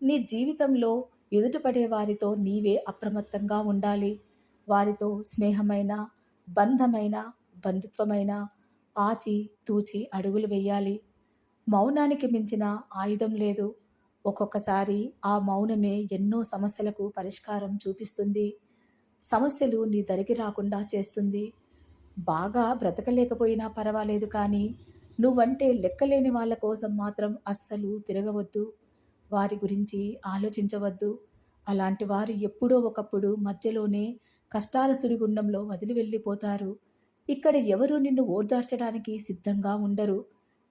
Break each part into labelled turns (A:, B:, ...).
A: నీ జీవితంలో ఎదుటపడే వారితో నీవే అప్రమత్తంగా ఉండాలి. వారితో స్నేహమైన బంధమైన బంధుత్వమైన ఆచి తూచి అడుగులు వేయాలి. మౌనానికి మించిన ఆయుధం లేదు. ఒక్కొక్కసారి ఆ మౌనమే ఎన్నో సమస్యలకు పరిష్కారం చూపిస్తుంది. సమస్యలు నీ దరికి రాకుండా చేస్తుంది. బాగా బ్రతకలేకపోయినా పర్వాలేదు కానీ నువ్వంటే లెక్కలేని వాళ్ళ కోసం మాత్రం అస్సలు తిరగవద్దు. వారి గురించి ఆలోచించవద్దు. అలాంటి వారు ఎప్పుడో ఒకప్పుడు మధ్యలోనే కష్టాల సుడిగుండంలో వదిలి వెళ్ళిపోతారు. ఇక్కడ ఎవరు నిన్ను ఓదార్చడానికి సిద్ధంగా ఉండరు.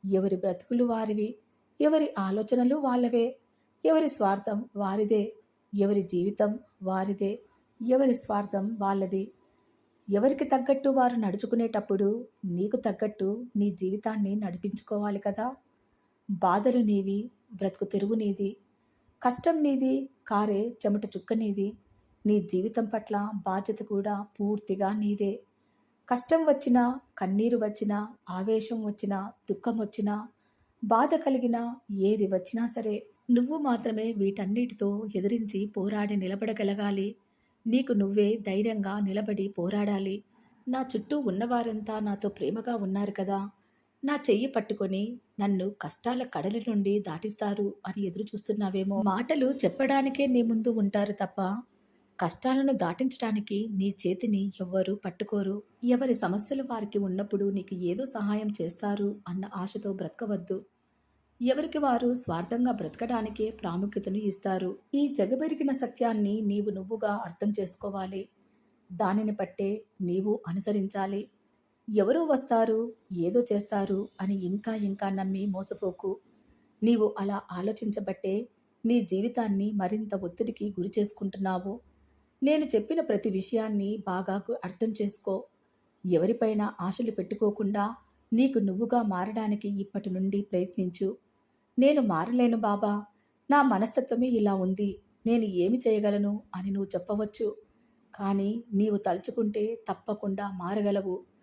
A: ఎవరి బ్రతుకులు వారివి ఎవరి ఆలోచనలు వాళ్ళవే. ఎవరి స్వార్థం వారిదే ఎవరి జీవితం వారిదే ఎవరి స్వార్థం వాళ్ళది. ఎవరికి తగ్గట్టు వారు నడుచుకునేటప్పుడు నీకు తగ్గట్టు నీ జీవితాన్ని నడిపించుకోవాలి కదా. బాధలు నీవి బ్రతుకు తెరువు నీది కష్టం నీది కారే చెమట చుక్క నీది నీ జీవితం పట్ల బాధ్యత కూడా పూర్తిగా నీదే. కష్టం వచ్చినా కన్నీరు వచ్చినా ఆవేశం వచ్చినా దుఃఖం వచ్చినా బాధ కలిగినా ఏది వచ్చినా సరే నువ్వు మాత్రమే వీటన్నిటితో ఎదిరించి పోరాడి నిలబడగలగాలి. నీకు నువ్వే ధైర్యంగా నిలబడి పోరాడాలి. నా చుట్టూ ఉన్నవారంతా నాతో ప్రేమగా ఉన్నారు కదా. నా చెయ్యి పట్టుకొని నన్ను కష్టాల కడలి నుండి దాటిస్తారు అని ఎదురు చూస్తున్నావేమో. మాటలు చెప్పడానికే నీ ముందు ఉంటారు తప్ప కష్టాలను దాటించడానికి నీ చేతిని ఎవ్వరూ పట్టుకోరు. ఎవరి సమస్యలు వారికి ఉన్నప్పుడు నీకు ఏదో సహాయం చేస్తారు అన్న ఆశతో బ్రతకవద్దు. ఎవరికి వారు స్వార్థంగా బ్రతకడానికే ప్రాముఖ్యతను ఇస్తారు. ఈ జగమెరిగిన సత్యాన్ని నీవు నువ్వుగా అర్థం చేసుకోవాలి. దానిని పట్టే నీవు అనుసరించాలి. ఎవరో వస్తారు? ఏదో చేస్తారు? అని ఇంకా ఇంకా నమ్మి మోసపోకు. నీవు అలా ఆలోచించబట్టే నీ జీవితాన్ని మరింత ఒత్తిడికి గురి చేసుకుంటున్నావు. నేను చెప్పిన ప్రతి విషయాన్ని బాగా అర్థం చేసుకో. ఎవరిపైన ఆశలు పెట్టుకోకుండా నీకు నువ్వుగా మారడానికి ఇప్పటి నుండి ప్రయత్నించు. నేను మారలేను బాబా. నా మనస్తత్వమే ఇలా ఉంది. నేను ఏమి చేయగలను అని నువ్వు చెప్పవచ్చు. కానీ నీవు తలుచుకుంటే తప్పకుండా మారగలవు.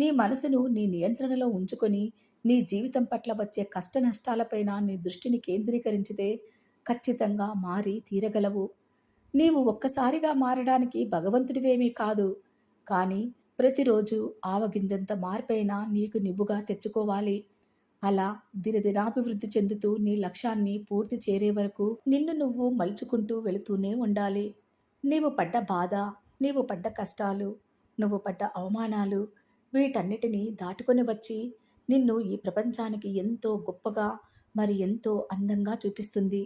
A: నీ మనసును నీ నియంత్రణలో ఉంచుకొని నీ జీవితం పట్ల వచ్చే కష్ట నష్టాలపైన నీ దృష్టిని కేంద్రీకరించితే ఖచ్చితంగా మారి తీరగలవు. నీవు ఒక్కసారిగా మారడానికి భగవంతుడివేమీ కాదు. కానీ ప్రతిరోజు ఆవగింజంత మార్పైనా నీకు నిబ్బుగా తెచ్చుకోవాలి. అలా దినదినాభివృద్ధి చెందుతూ నీ లక్ష్యాన్ని పూర్తి చేరే వరకు నిన్ను నువ్వు మలుచుకుంటూ వెళుతూనే ఉండాలి. నీవు పడ్డ బాధ నీవు పడ్డ కష్టాలు నువ్వు పడ్డ అవమానాలు వీటన్నిటినీ దాటుకొని వచ్చి నిన్ను ఈ ప్రపంచానికి ఎంతో గొప్పగా మరి ఎంతో అందంగా చూపిస్తుంది.